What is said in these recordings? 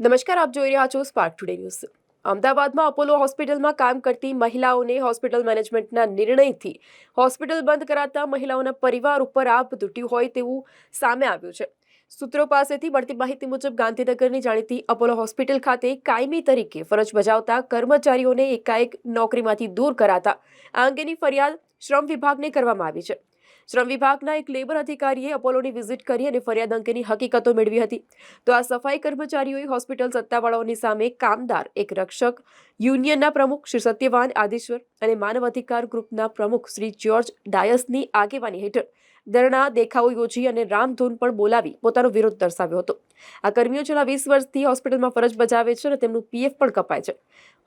નમસ્કાર, આપ જોઈ રહ્યા છો સ્પાર્ક ટુડે ન્યૂઝ અમદાવાદમાં અપોલો હોસ્પિટલમાં કામ કરતી મહિલાઓને હોસ્પિટલ મેનેજમેન્ટના નિર્ણયથી હોસ્પિટલ બંધ કરાતા મહિલાઓના પરિવાર ઉપર આપ તૂટ્યું હોય તેવું સામે આવ્યું છે. સૂત્રો પાસેથી મળતી માહિતી મુજબ ગાંધીનગરની જાણીતી અપોલો હોસ્પિટલ ખાતે કાયમી તરીકે ફરજ બજાવતા કર્મચારીઓને એકાએક નોકરીમાંથી દૂર કરાતા આ અંગેની ફરિયાદ શ્રમ વિભાગને કરવામાં આવી છે. શ્રમ વિભાગના એક લેબર અધિકારીએ અપોલોની વિઝિટ કરી અને ફરિયાદ અંગેની હકીકતો મેળવી હતી. તો આ સફાઈ કર્મચારીઓએ હોસ્પિટલ સત્તાવાળાઓની સામે કામદાર, એક રક્ષક યુનિયનના પ્રમુખ શ્રી સત્યવાન આદિશ્વર અને માનવ અધિકાર ગ્રુપના પ્રમુખ શ્રી જ્યોર્જ ડાયસની આગેવાની હેઠળ ધરણા, દેખાવો યોજી અને રામધૂન પણ બોલાવી પોતાનો વિરોધ દર્શાવ્યો હતો. આ કર્મીઓ છેલ્લા વીસ વર્ષથી હોસ્પિટલમાં ફરજ બજાવે છે અને તેમનું પીએફ પણ કપાય છે.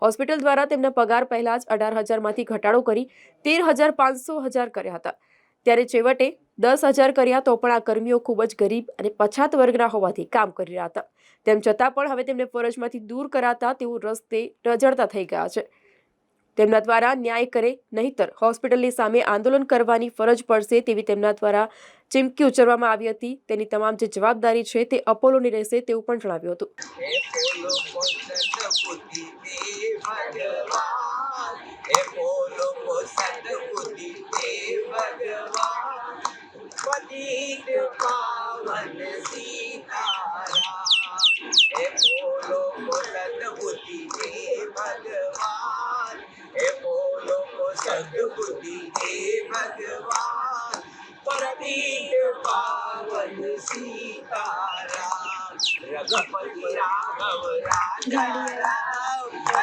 હોસ્પિટલ દ્વારા તેમના પગાર પહેલા જ અઢાર હજારમાંથી ઘટાડો કરી તેર હજાર પાંચસો હજાર કર્યા હતા. ત્યારે છેવટે દસ હજાર કર્યા તો પણ આ કર્મીઓ ખૂબ જ ગરીબ અને પછાત વર્ગના હોવાથી કામ કરી રહ્યા હતા. તેમ છતાં પણ હવે તેમને ફરજમાંથી દૂર કરાતા તેઓ રસ્તે રજડતા થઈ ગયા છે. તેમના દ્વારા ન્યાય કરે, નહીતર હોસ્પિટલની સામે આંદોલન કરવાની ફરજ પડશે તેવી તેમના દ્વારા ચીમકી ઉચ્ચારવામાં આવી હતી. તેની તમામ જે જવાબદારી છે તે અપોલોની રહેશે તેવું પણ જણાવ્યું હતું. ભગવાન પતિત પાવન સીતારામ રઘુપતિ રાઘવ પતિત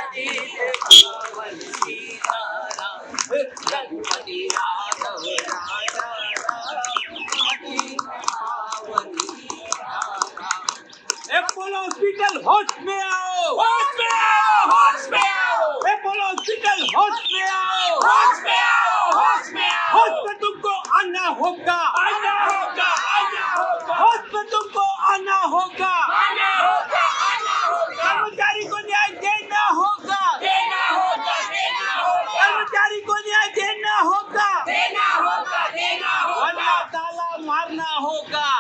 हॉस्पिटल होश में आओ। होश में आओ होश में आओ। एपोलो हॉस्पिटल होश में आओ। होश में आओ होश में आओ। होश में तुमको आना होगा। आना होगा आना होगा। होश में तुमको आना होगा। आना होगा आना होगा। कर्मचारी को न्याय देना होगा। देना होगा देना होगा। कर्मचारी को न्याय देना होगा। देना होगा देना होगा। ताला मारना होगा।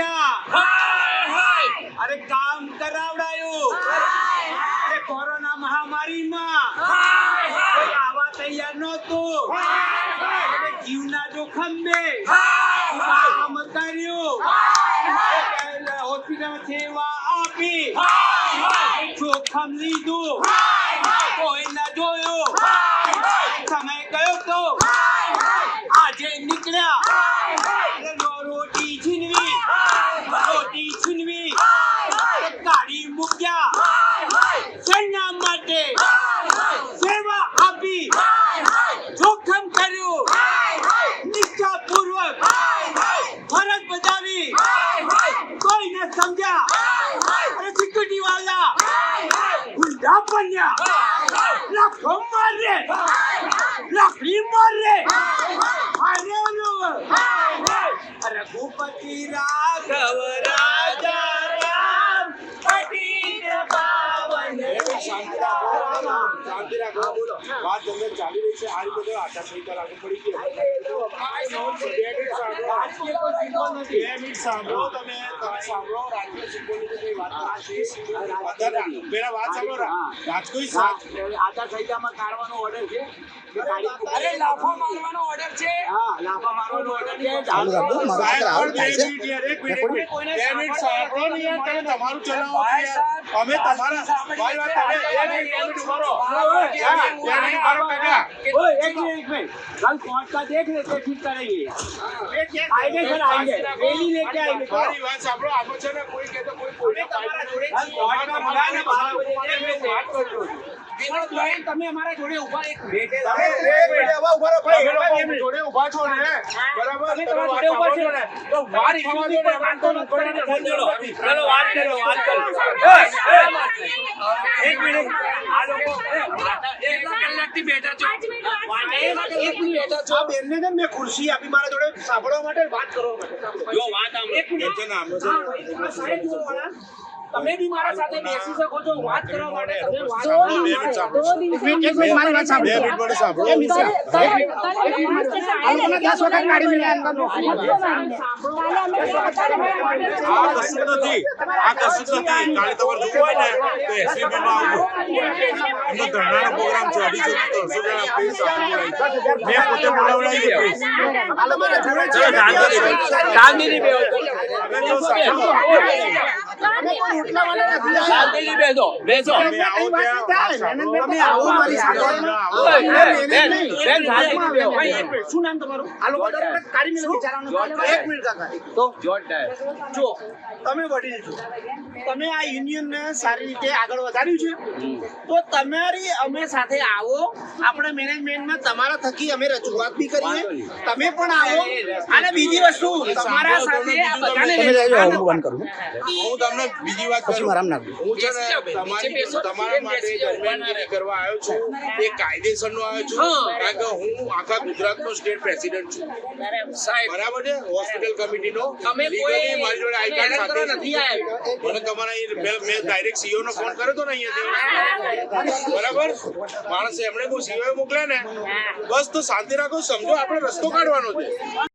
બેટા. અરે કામ કરાવડાયું. કે કોરોના મહામારીમાં. કોઈ આવા તૈયાર નહોતું. અને જીવના જોખમે કામ કર્યું? હોસ્પિટલમાં સેવા આપી. જોખમ લીધું. કોઈ હાય, હાય. હારે ઓલું. હાય, હાય. રઘુપતિ રાઘવ રાજા રામ પતિત પાવન શાંતિ રાખો શાંતિ રાખો બોલો વાત તમને ચાલી રહી છે આ રીતે તો આચારસંહિતા લાગુ પડી ગઈ સાંભળો તમે સાંભળો રાજકીય સિમ્બોલની વાત પેલા વાત સાંભળો રા- આધાર આચારસંહિતામાં કાઢવાનો ઓર્ડર છે. અરે લાફો મારવાનો ઓર્ડર છે હા લાફા મારવાનો ઓર્ડર છે સાહેબ, પણ બે મિનિટ યાર, એક મિનિટ, એક મિનિટ. બે મિનિટ સાંભળો ને યાર, તમે તમારું ચલાવો છો યાર. અમે તમારા મારી વાત તમે એક મિનિટ, એક મિનિટ ઉભા રહો. હા, બે મિનિટ ઉભા રહો, કાકા. ओए एक मिनट एक मिनट कल कोर्ट का देख लेते ठीक करेंगे आएंगे सर आएंगे रेली लेके आएंगे મારી વાત સાંભળો આમાં છે ને કોઈ કહેતો કોઈ કોઈ कल कोर्ट का बुलाया ना बारह बजे देख लेते વાત કરજો. વિનોદભાઈ તમે અમારા જોડે ઊભા એક મિનિટ. તમે એક મિનિટ હવે ઊભા રહો, ભાઈ. તમે જોડે ઊભા છો ને? બરાબર તમે તમે તમારા જોડે ઊભા છો ને. ને. તો વાર થવા ઇસ્યુ દો ને, પર વાંધો ન કરીને થઈ જડો ચલો વાત કરો. વાત કરો એક મિનિટ. આ લોકો એક કલાકથી બેઠા છો. એક મિનિટ. આ બેનને ને મેં ખુરશી આપી મારા જોડે સાંભળવા માટે વાત કરવા માટે. જો વાત આમ એક મિનિટ. છે ને આમ છે ને. આ સાહેબ જોડવાળા તમે બી મારા સાથે બેસી શકો છો વાત કરવા માટે તમે વાત દો મિનિટ એક મિનિટ મારી વાત બે મિનિટ માટે સાંભળો આ લોકોને વખત કાઢી મેળ્યા અંદર આ કશું નથી આ કશું નથી કાલે તમારે જોવું હોય ને તો એસવીબી માં આવજો એમનો ધરણાનો પ્રોગ્રામ છે અઢીસો ત્રણસો જણા પ્રેસ આપી મેં પોતે બોલાવડાવી છે પ્રેસ આ લોકોને જોડે ચલો શાંતિ શાંતિથી બેસો બેસો. શું નામ તમારું? આ લોકો કાઢી મેળે બિચારાનું. એક મિનિટ કાકા. તો જો તમે વડીલ છો. તમે આ યુનિયનને સારી રીતે આગળ વધાર્યું છે. તો તમારી અમે સાથે આવો. આપણે મેનેજમેન્ટમાં તમારા થકી અમે રજૂઆત બી કરીએ. તમે પણ આવો. અને બીજી વસ્તુ તમારા સાથે આ બધાને હું તમને બીજી વાત કરું? હું છે ને તમારી તમારા માટે દરમિયાનગીરી કરવા આવ્યો છું. એ કાયદેસરનો આવ્યો છું કારણ કે હું આખા ગુજરાતનો સ્ટેટ પ્રેસિડેન્ટ છું. સાહેબ. બરાબર છે? હોસ્પિટલ કમિટીનો તમે કોઈ મારી જોડે આઈ કાર્ડ સાથે નથી આવ્યા. મને તમારા મેં મેં ડાયરેક્ટ સીઓ નો ફોન કર્યો હતો ને અહીંયાથી બરાબર? માણસે એમણે કોઈ સીઓ મોકલ્યા ને? બસ તો શાંતિ રાખો સમજો આપણે રસ્તો કાઢવાનો છે.